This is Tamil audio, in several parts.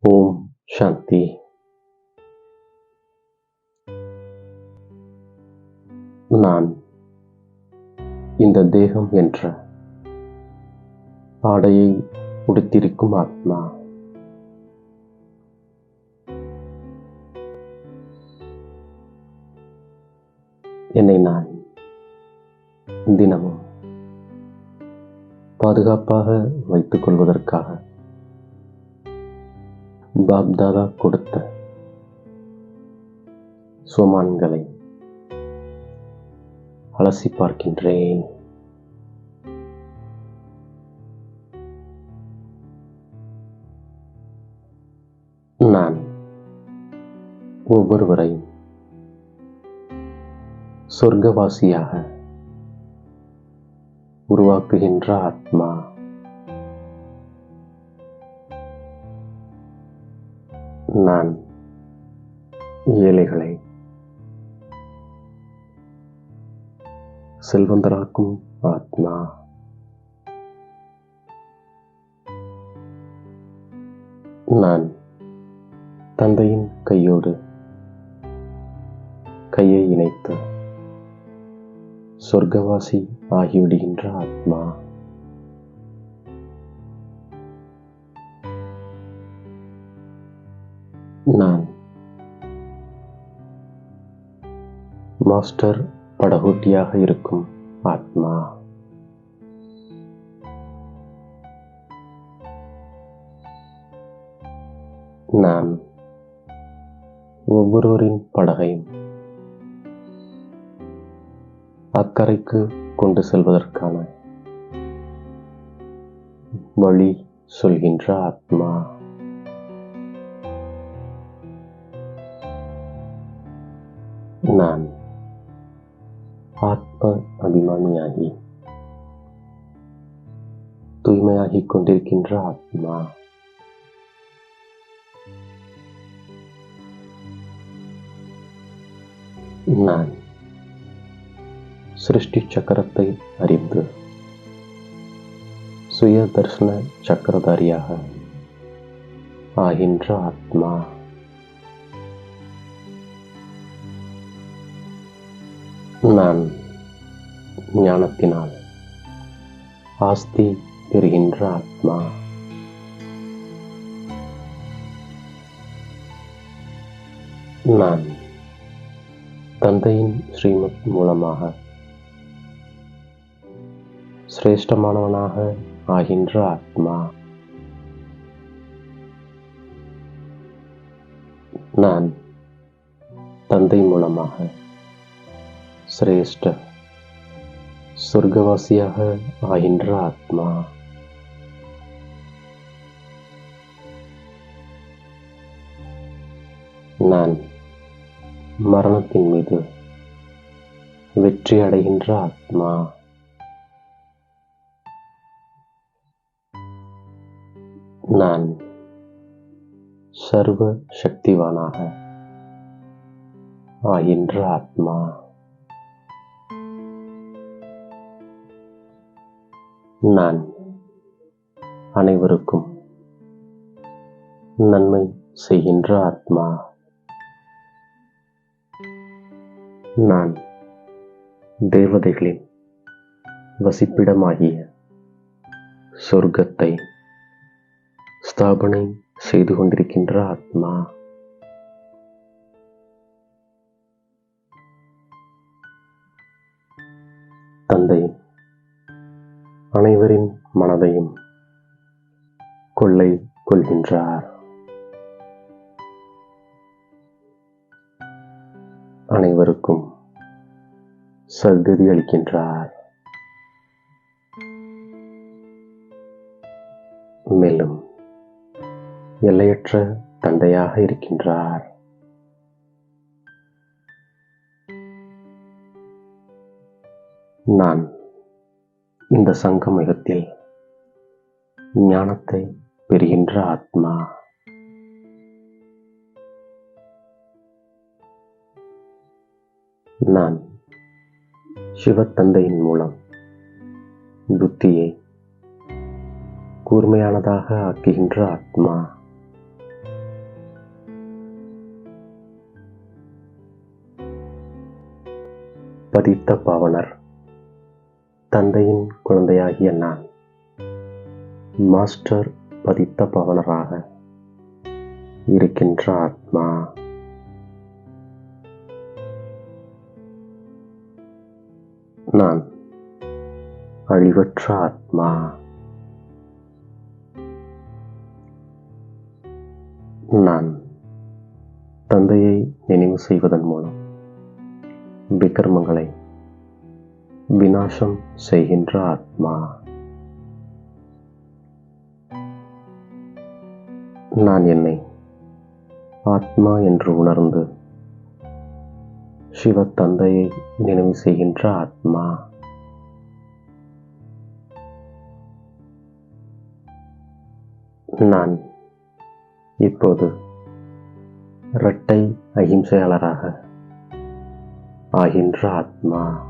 ஓம் சாந்தி. நான் இந்த தேகம் என்ற ஆடையை உடுத்திருக்கும் ஆத்மா. என்னை நான் தினமும் பாதுகாப்பாக வைத்துக் கொள்வதற்காக பாப்தாதா கொடுத்த சுமான்களை அலசி பார்க்கின்றேன். நான் ஒவ்வொருவரையும் சொர்க்கவாசியாக உருவாக்குகின்ற ஆத்மா நான் ஏழைகளை செல்வந்தராக்கும் ஆத்மா. நான் தந்தையின் கையோடு கையை இணைத்து சொர்க்கவாசி ஆகிவிடுகின்ற ஆத்மா. நான் மாஸ்டர் படகோட்டியாக இருக்கும் ஆத்மா. நான் ஒவ்வொருவரின் படகையும் அக்கறைக்கு கொண்டு செல்வதற்கான வழி சொல்கின்ற ஆத்மா. கொண்டிருக்கின்ற ஆத்மா. நான் சிருஷ்டி சக்கரத்தை அறிந்து சுய தர்சன சக்கரதாரியாக ஆகின்ற ஆத்மா. நான் ஞானத்தினால் ஆஸ்தி பெறுகின்ற ஆத்மா. நான் தந்தையின் ஸ்ரீமத் மூலமாக சிரேஷ்டமானவனாக ஆகின்ற ஆத்மா. நான் தந்தை மூலமாக சிரேஷ்ட சொர்க்கவாசியாக ஆகின்ற ஆத்மா. மரணத்தின் மீது வெற்றி அடைகின்ற ஆத்மா. நான் சர்வ சக்திவானாக ஆகின்ற ஆத்மா. நான் அனைவருக்கும் நன்மை செய்கின்ற ஆத்மா. நான் தேவதைகளின் வசிப்பிடமாகிய சொர்க்கத்தை ஸ்தாபனை செய்து கொண்டிருக்கின்ற ஆத்மா. தந்தை அனைவரின் மனதையும் கொள்ளை கொள்கின்றார். அனைவருக்கும் சர்க்கதி அளிக்கின்றார். மேலும் எல்லையற்ற தந்தையாக இருக்கின்றார். நான் இந்த சங்கமயத்தில் ஞானத்தை பெறுகின்ற ஆத்மா. நான் சிவத்தந்தையின் மூலம் புத்தியை கூர்மையானதாக ஆக்குகின்ற ஆத்மா. பதித்த பாவனர் தந்தையின் குழந்தையாகிய நான் மாஸ்டர் பதித்த பாவனராக இருக்கின்ற ஆத்மா. நான் அழிவற்ற ஆத்மா நான் தந்தையை நினைவு செய்வதன் மூலம். விக்ரமங்களை விநாசம் செய்கின்ற ஆத்மா. நான் என்னை ஆத்மா என்று உணர்ந்து சிவ தந்தையை நினைவு செய்கின்ற ஆத்மா. நான் இப்போது இரட்டை அகிம்சையாளராக ஆகின்ற ஆத்மா.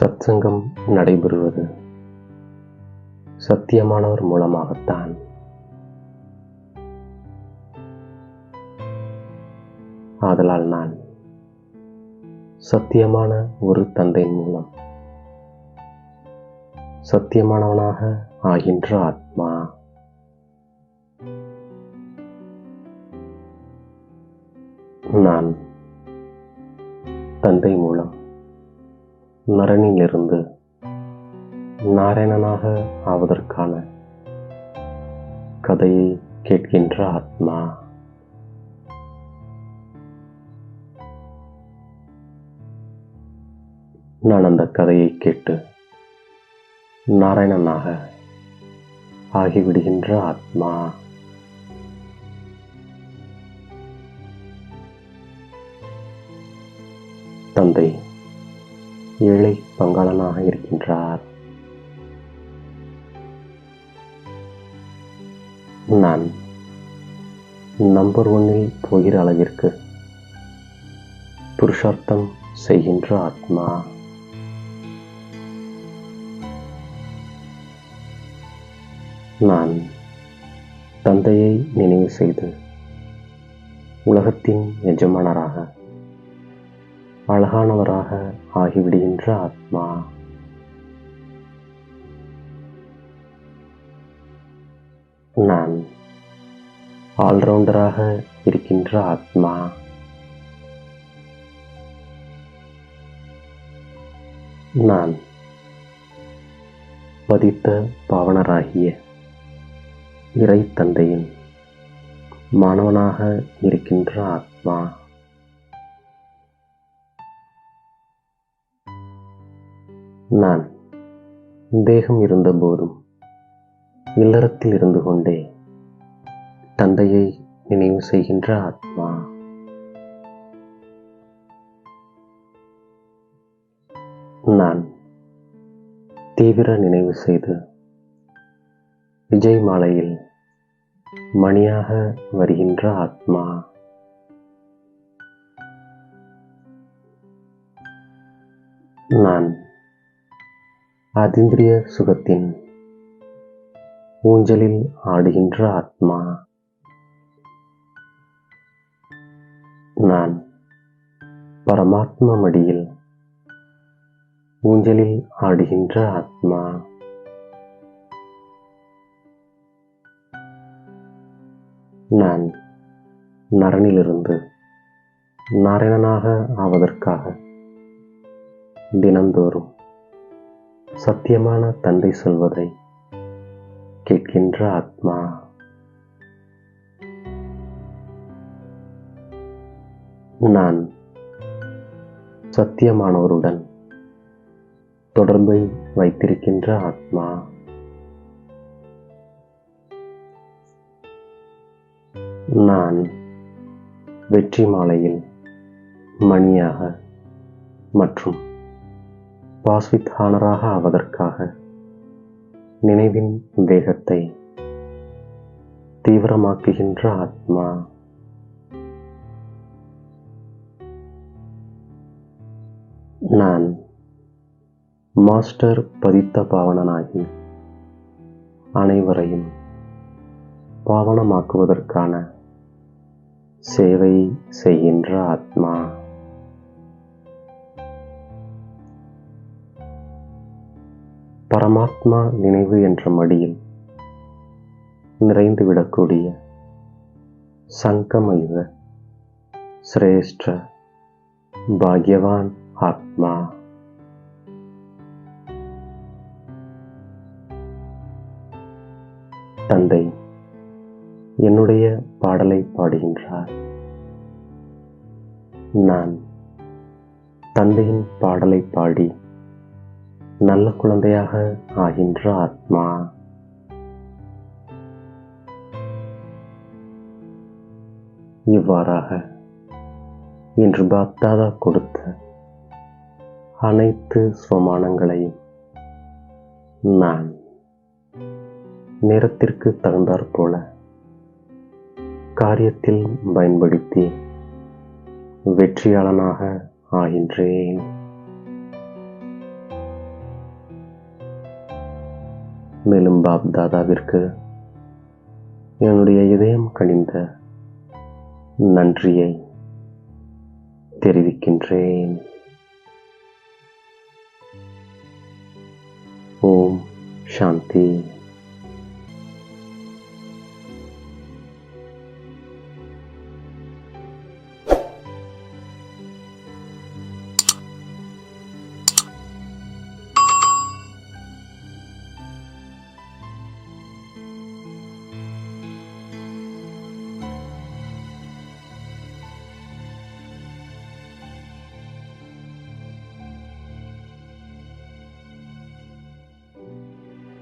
சத்சங்கம் நடைபெறுவது சத்தியமானவர் மூலமாகத்தான். ஆதலால் நான் சத்தியமான ஒரு தந்தையின் மூலம் சத்தியமானவனாக ஆகின்ற ஆத்மா நான் தந்தை மூலம் நரனிலிருந்து நாராயணனாக ஆவதற்கான கதையை கேட்கின்ற ஆத்மா. நான் அந்த கதையை கேட்டு நாராயணனாக ஆகிவிடுகின்ற ஆத்மா. தந்தை ஏழை பங்காளனாக இருக்கின்றார். நான் நம்பர் ஒன்னில் போகிற அளவிற்கு புருஷார்த்தம் செய்கின்ற ஆத்மா. நான் தந்தையை நினைவு செய்து உலகத்தின் எஜமானராக அழகானவராக ஆகிவிடுகின்ற ஆத்மா. நான் ஆல்ரவுண்டராக இருக்கின்ற ஆத்மா. நான் பதித்த பாவனராகிய இறை தந்தையின் மாணவனாக இருக்கின்ற ஆத்மா. நான் தேகம் இருந்தபோதும் இல்லறத்தில் இருந்து கொண்டே தந்தையை நினைவு செய்கின்ற ஆத்மா. நான் தீவிர நினைவு செய்து விஜய் மாலையில் மணியாக வருகின்ற ஆத்மா. நான் அதீந்திரிய சுகத்தின் ஊஞ்சலில் ஆடுகின்ற ஆத்மா. நான் பரமாத்மா மடியில் ஊஞ்சலில் ஆடுகின்ற ஆத்மா. நான் நரனிலிருந்து நாராயணனாக ஆவதற்காக தினந்தோறும் சத்தியமான தந்தை சொல்வதை கேட்கின்ற ஆத்மா நான் சத்தியமானவருடன் தொடர்பை வைத்திருக்கின்ற ஆத்மா. நான் வெற்றி மாலையில் மணியாக மற்றும் பாஸ்வித் ஹானராக ஆவதற்காக நினைவின் வேகத்தை தீவிரமாக்குகின்ற ஆத்மா. நான் மாஸ்டர் பதித்த பாவனனாகி அனைவரையும் பாவனமாக்குவதற்கான சேவை செய்கின்ற ஆத்மா. பரமாத்மா நினைவு என்ற மடியில் நிறைந்துவிடக்கூடிய சங்கமயுக சிரேஷ்ட பாக்யவான் ஆத்மா. தந்தை என்னுடைய பாடலை பாடுகின்றார். நான் தந்தையின் பாடலை பாடி நல்ல குழந்தையாக ஆகின்ற ஆத்மா. இவ்வாறாக இன்று பக்தாதா கொடுத்த அனைத்து சுவமானங்களையும் நான் நேரத்திற்கு தகுந்தாற் போல காரியத்தில் பயன்படுத்தி வெற்றியாளனாக ஆகின்றேன். மேலும் பாப் தாதாவிற்கு என்னுடைய இதயம் கணிந்த நன்றியை தெரிவிக்கின்றேன். ஓம் சாந்தி.